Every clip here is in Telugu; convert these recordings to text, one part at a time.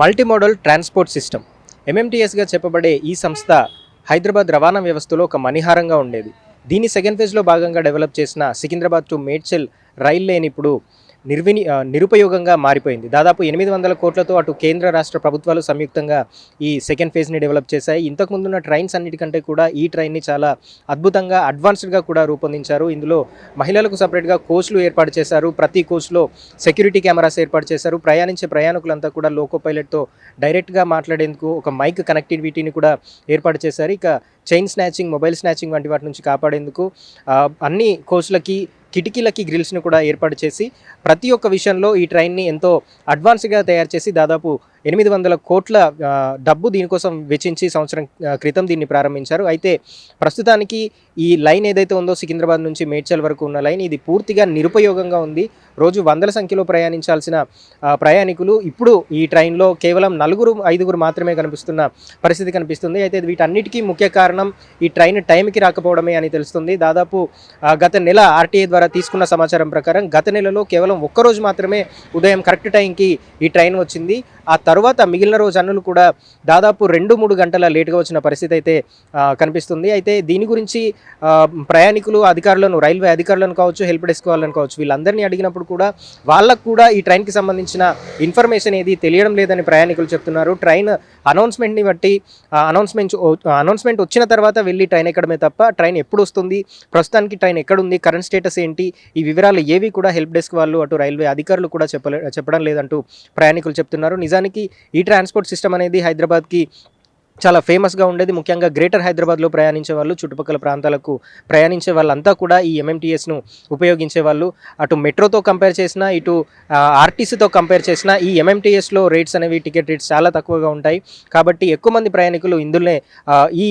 మల్టీమోడల్ ట్రాన్స్పోర్ట్ సిస్టమ్ ఎంఎంటీఎస్గా చెప్పబడే ఈ సంస్థ హైదరాబాద్ రవాణా వ్యవస్థలో ఒక మణిహారంగా ఉండేది. దీని సెకండ్ ఫేజ్లో భాగంగా డెవలప్ చేసిన Secunderabad to Medchal rail line ఇప్పుడు నిర్విని నిరుపయోగంగా మారిపోయింది. దాదాపు ఎనిమిది వందల కోట్లతో అటు కేంద్ర రాష్ట్ర ప్రభుత్వాలు సంయుక్తంగా ఈ సెకండ్ ఫేజ్ని డెవలప్ చేశాయి. ఇంతకుముందున్న ట్రైన్స్ అన్నిటికంటే కూడా ఈ ట్రైన్ని చాలా అద్భుతంగా అడ్వాన్స్డ్గా కూడా రూపొందించారు. ఇందులో మహిళలకు సపరేట్గా కోచ్లు ఏర్పాటు చేశారు. ప్రతి కోచ్లో సెక్యూరిటీ కెమెరాస్ ఏర్పాటు చేశారు. ప్రయాణించే ప్రయాణికులంతా కూడా లోకో పైలట్తో డైరెక్ట్గా మాట్లాడేందుకు ఒక మైక్ కనెక్టివిటీని కూడా ఏర్పాటు చేశారు. ఇక చైన్ స్నాచింగ్ మొబైల్ స్నాచింగ్ వంటి వాటి నుంచి కాపాడేందుకు అన్ని కోచ్లకి కిటికీలకి గ్రిల్స్ని కూడా ఏర్పాటు చేసి ప్రతి ఒక్క విషయంలో ఈ ట్రైన్ని ఎంతో అడ్వాన్స్గా తయారు చేసి దాదాపు ఎనిమిది వందల కోట్ల డబ్బు దీనికోసం వెచ్చించి సంవత్సరం క్రితం దీన్ని ప్రారంభించారు. అయితే ప్రస్తుతానికి ఈ లైన్ ఏదైతే ఉందో సికింద్రాబాద్ నుంచి మేడ్చల్ వరకు ఉన్న లైన్ ఇది పూర్తిగా నిరుపయోగంగా ఉంది. రోజు వందల సంఖ్యలో ప్రయాణించాల్సిన ప్రయాణికులు ఇప్పుడు ఈ ట్రైన్లో కేవలం నలుగురు ఐదుగురు మాత్రమే కనిపిస్తున్న పరిస్థితి కనిపిస్తుంది. అయితే వీటన్నిటికీ ముఖ్య కారణం ఈ ట్రైన్ టైంకి రాకపోవడమే అని తెలుస్తుంది. దాదాపు గత నెల ఆర్టీఏ ద్వారా తీసుకున్న సమాచారం ప్రకారం గత నెలలో కేవలం ఒక్కరోజు మాత్రమే ఉదయం కరెక్ట్ టైంకి ఈ ట్రైన్ వచ్చింది. ఆ తర్వాత మిగిలిన రోజు అన్నులు కూడా దాదాపు రెండు మూడు గంటల లేటుగా వచ్చిన పరిస్థితి అయితే కనిపిస్తుంది. అయితే దీని గురించి ప్రయాణికులు అధికారులను రైల్వే అధికారులను కావచ్చు హెల్ప్ డెస్క్ వాళ్ళని కావచ్చు వీళ్ళందరినీ అడిగినప్పుడు కూడా వాళ్ళకు కూడా ఈ ట్రైన్కి సంబంధించిన ఇన్ఫర్మేషన్ ఏది తెలియడం లేదని ప్రయాణికులు చెప్తున్నారు. ట్రైన్ అనౌన్స్మెంట్ని బట్టి అనౌన్స్మెంట్ అనౌన్స్మెంట్ వచ్చిన తర్వాత వెళ్ళి ట్రైన్ ఎక్కడమే తప్ప ట్రైన్ ఎప్పుడు వస్తుంది ప్రస్తుతానికి ట్రైన్ ఎక్కడుంది కరెంట్ స్టేటస్ ఏంటి ఈ వివరాలు ఏవి కూడా హెల్ప్ డెస్క్ వాళ్ళు అటు రైల్వే అధికారులు కూడా చెప్పలే చెప్పడం లేదంటూ ప్రయాణికులు చెప్తున్నారు. నిజం నిజానికి ఈ ట్రాన్స్పోర్ట్ సిస్టమ్ అనేది హైదరాబాద్కి చాలా ఫేమస్గా ఉండేది. ముఖ్యంగా గ్రేటర్ హైదరాబాద్లో ప్రయాణించే వాళ్ళు చుట్టుపక్కల ప్రాంతాలకు ప్రయాణించే వాళ్ళంతా కూడా ఈ ఎంఎంటీఎస్ను ఉపయోగించే వాళ్ళు. అటు మెట్రోతో కంపేర్ చేసినా ఇటు ఆర్టీసీతో కంపేర్ చేసినా ఈ ఎంఎంటీఎస్లో రేట్స్ అనేవి టికెట్ రేట్స్ చాలా తక్కువగా ఉంటాయి. కాబట్టి ఎక్కువ మంది ప్రయాణికులు ఇందులోనే ఈ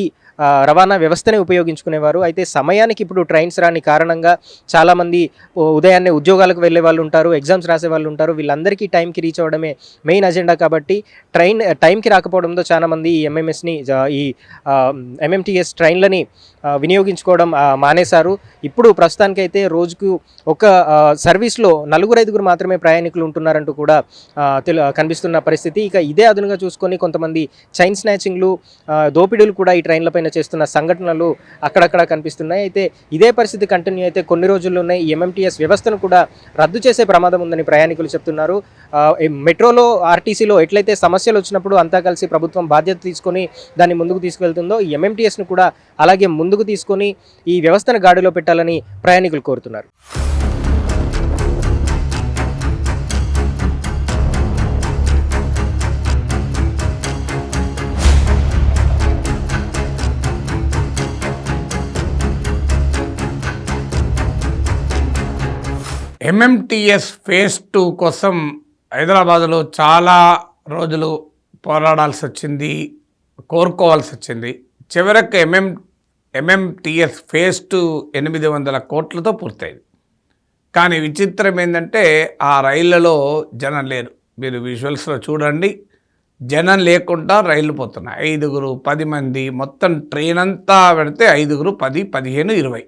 రవాణా వ్యవస్థనే ఉపయోగించుకునేవారు. అయితే సమయానికి ఇప్పుడు ట్రైన్స్ రాని కారణంగా చాలామంది ఉదయాన్నే ఉద్యోగాలకు వెళ్ళే వాళ్ళు ఉంటారు ఎగ్జామ్స్ రాసే వాళ్ళు ఉంటారు. వీళ్ళందరికీ టైంకి రీచ్ అవ్వడమే మెయిన్ అజెండా కాబట్టి ట్రైన్ టైంకి రాకపోవడంతో చాలామంది ఈ ట్రైన్స్ని ఈ ఎంఎంటీఎస్ ట్రైన్లని వినియోగించుకోవడం మానేశారు. ఇప్పుడు ప్రస్తుతానికైతే రోజుకు ఒక సర్వీస్లో నలుగురు ఐదుగురు మాత్రమే ప్రయాణికులు ఉంటున్నారంటూ కూడా తెలు కనిపిస్తున్న పరిస్థితి. ఇక ఇదే అదునుగా చూసుకొని కొంతమంది చైన్ స్నాచింగ్లు దోపిడీలు కూడా ఈ ట్రైన్లపైన చేస్తున్న సంఘటనలు అక్కడక్కడ కనిపిస్తున్నాయి. అయితే ఇదే పరిస్థితి కంటిన్యూ అయితే కొన్ని రోజుల్లోనే ఈ ఎంఎంటీఎస్ వ్యవస్థను కూడా రద్దు చేసే ప్రమాదం ఉందని ప్రయాణికులు చెప్తున్నారు. మెట్రోలో ఆర్టీసీలో ఎట్లయితే సమస్యలు వచ్చినప్పుడు అంతా కలిసి ప్రభుత్వం బాధ్యత తీసుకొని దాన్ని ముందుకు తీసుకెళ్తుందో ఈ ఎంఎంటీఎస్ను కూడా అలాగే ముందుకు తీసుకొని ఈ వ్యవస్థను గాడిలో పెట్టాలని ప్రయాణికులు కోరుతున్నారు. ఎంఎంటిఎస్ ఫేజ్ టూ కోసం హైదరాబాద్లో చాలా రోజులు పోరాడాల్సి వచ్చింది. కోరుకోవాల్సి వచ్చింది చివరకు ఎంఎం ఎంఎంటిఎస్ ఫేజ్ టూ ఎనిమిది వందల కోట్లతో పూర్తయింది. కానీ విచిత్రం ఏంటంటే ఆ రైళ్ళలో జనం లేరు. మీరు విజువల్స్లో చూడండి. జనం లేకుండా రైళ్ళు పోతున్నాయి. ఐదుగురు పది మంది మొత్తం ట్రైన్ అంతా పెడితే ఐదుగురు పది పదిహేను ఇరవై.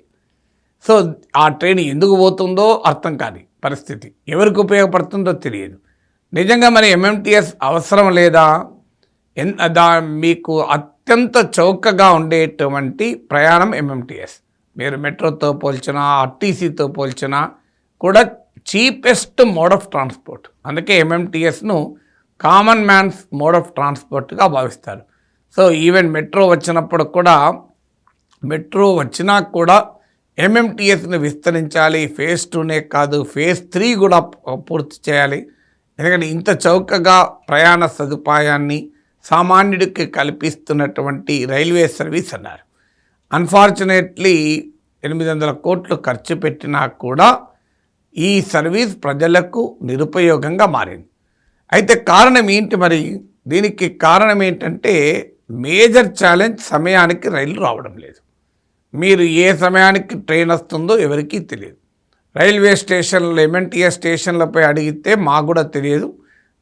సో ఆ ట్రైన్ ఎందుకు పోతుందో అర్థం కాని పరిస్థితి. ఎవరికి ఉపయోగపడుతుందో తెలియదు. నిజంగా మరి ఎంఎంటీఎస్ అవసరం లేదా? దా మీకు అత్యంత చౌకగా ఉండేటువంటి ప్రయాణం ఎంఎంటీఎస్ మీరు మెట్రోతో పోల్చినా ఆర్టీసీతో పోల్చినా కూడా చీపెస్ట్ మోడ్ ఆఫ్ ట్రాన్స్పోర్ట్ అందుకే ఎంఎంటీఎస్ను కామన్ మ్యాన్స్ మోడ్ ఆఫ్ ట్రాన్స్పోర్ట్గా భావిస్తారు. సో ఈవెన్ మెట్రో వచ్చినప్పుడు కూడా మెట్రో వచ్చినా కూడా ఎంఎంటీఎస్ని విస్తరించాలి. ఫేజ్ టూనే కాదు ఫేజ్ త్రీ కూడా పూర్తి చేయాలి. ఎందుకంటే ఇంత చౌకగా ప్రయాణ సదుపాయాన్ని సామాన్యుడికి కల్పిస్తున్నటువంటి రైల్వే సర్వీస్ అన్నారు. అన్ఫార్చునేట్లీ ఎనిమిది వందల కోట్లు ఖర్చు పెట్టినా కూడా ఈ సర్వీస్ ప్రజలకు నిరుపయోగంగా మారింది. అయితే కారణం ఏంటి మరి? దీనికి కారణం ఏంటంటే మేజర్ ఛాలెంజ్ సమయానికి రైలు రావడం లేదు. మీరు ఏ సమయానికి ట్రైన్ వస్తుందో ఎవరికీ తెలియదు. రైల్వే స్టేషన్లో ఎంఎన్టీఎస్ స్టేషన్లపై అడిగితే మాకు కూడా తెలియదు.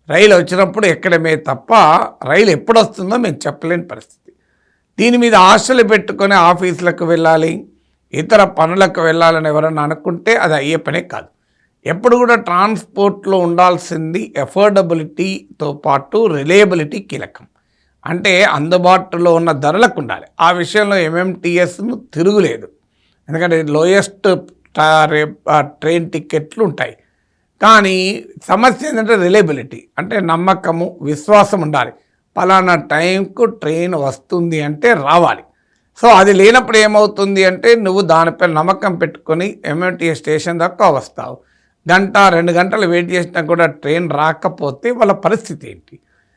రైలు వచ్చినప్పుడు ఎక్కడమే తప్ప రైలు ఎప్పుడు వస్తుందో మేము చెప్పలేని పరిస్థితి. దీని మీద ఆశలు పెట్టుకొని ఆఫీసులకు వెళ్ళాలి ఇతర పనులకు వెళ్ళాలని ఎవరన్నా అనుకుంటే అది అయ్యే పనే కాదు. ఎప్పుడు కూడా ట్రాన్స్పోర్ట్లో ఉండాల్సింది ఎఫోర్డబిలిటీతో పాటు రిలయబిలిటీ కీలకం. అంటే అందుబాటులో ఉన్న ధరలకు ఉండాలి. ఆ విషయంలో ఎంఎంటీఎస్ను తిరుగులేదు. ఎందుకంటే లోయెస్ట్ ట్రైన్ టికెట్లు ఉంటాయి. కానీ సమస్య ఏంటంటే రిలయబిలిటీ అంటే నమ్మకము విశ్వాసం ఉండాలి. పలానా టైంకు ట్రైన్ వస్తుంది అంటే రావాలి. సో అది లేనప్పుడు ఏమవుతుంది అంటే నువ్వు దానిపై నమ్మకం పెట్టుకొని ఎంఎంటీఎస్ స్టేషన్ దాకా వస్తావు. గంట రెండు గంటలు వెయిట్ చేసినా కూడా ట్రైన్ రాకపోతే వాళ్ళ పరిస్థితి ఏంటి?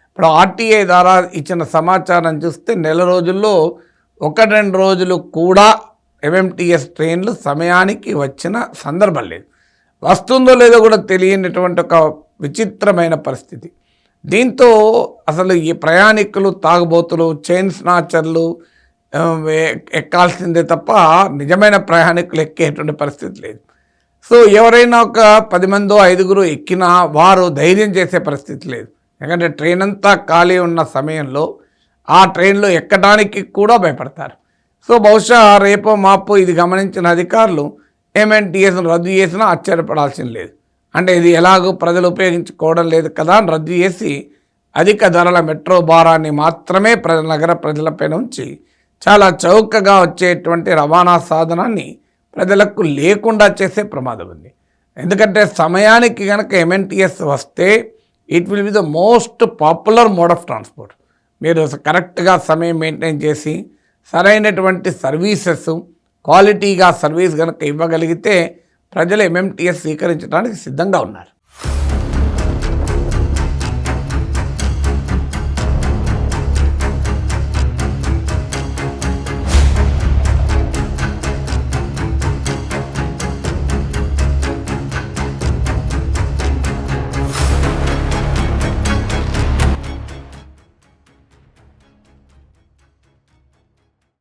ఇప్పుడు ఆర్టీఏ ద్వారా ఇచ్చిన సమాచారం చూస్తే నెల రోజుల్లో ఒక రెండు రోజులు కూడా ఎంఎంటీఎస్ ట్రైన్లు సమయానికి వచ్చిన సందర్భం లేదు. వస్తుందో లేదో కూడా తెలియనటువంటి ఒక విచిత్రమైన పరిస్థితి. దీంతో అసలు ఈ ప్రయాణికులు తాగుబోతులు చైన్ స్నాచర్లు ఎక్కాల్సిందే తప్ప నిజమైన ప్రయాణికులు ఎక్కేటువంటి పరిస్థితి లేదు. సో ఎవరైనా ఒక పది మందో ఐదుగురు ఎక్కినా వారు ధైర్యం చేసే పరిస్థితి లేదు. ఎందుకంటే ట్రైన్ అంతా ఖాళీ ఉన్న సమయంలో ఆ ట్రైన్లో ఎక్కడానికి కూడా భయపడతారు. సో బహుశా రేపో మాపో ఇది గమనించిన అధికారులు ఎంఎన్టీఎస్ను రద్దు చేసినా ఆశ్చర్యపడాల్సింది లేదు. అంటే ఇది ఎలాగో ప్రజలు ఉపయోగించుకోవడం లేదు కదా అని రద్దు చేసి అధిక ధరల మెట్రో భారాన్ని మాత్రమే ప్రజల నగర ప్రజలపై నుంచి చాలా చౌకగా వచ్చేటువంటి రవాణా సాధనాన్ని ప్రజలకు లేకుండా చేసే ప్రమాదం ఉంది. ఎందుకంటే సమయానికి కనుక ఎంఎన్టీఎస్ వస్తే it will be the most popular mode of transport మీరు కరెక్ట్గా సమయం మెయింటైన్ చేసి సరైనటువంటి సర్వీసెస్ క్వాలిటీగా సర్వీస్ కనుక ఇవ్వగలిగితే ప్రజలు ఎంఎంటీఎస్ స్వీకరించడానికి సిద్ధంగా ఉన్నారు.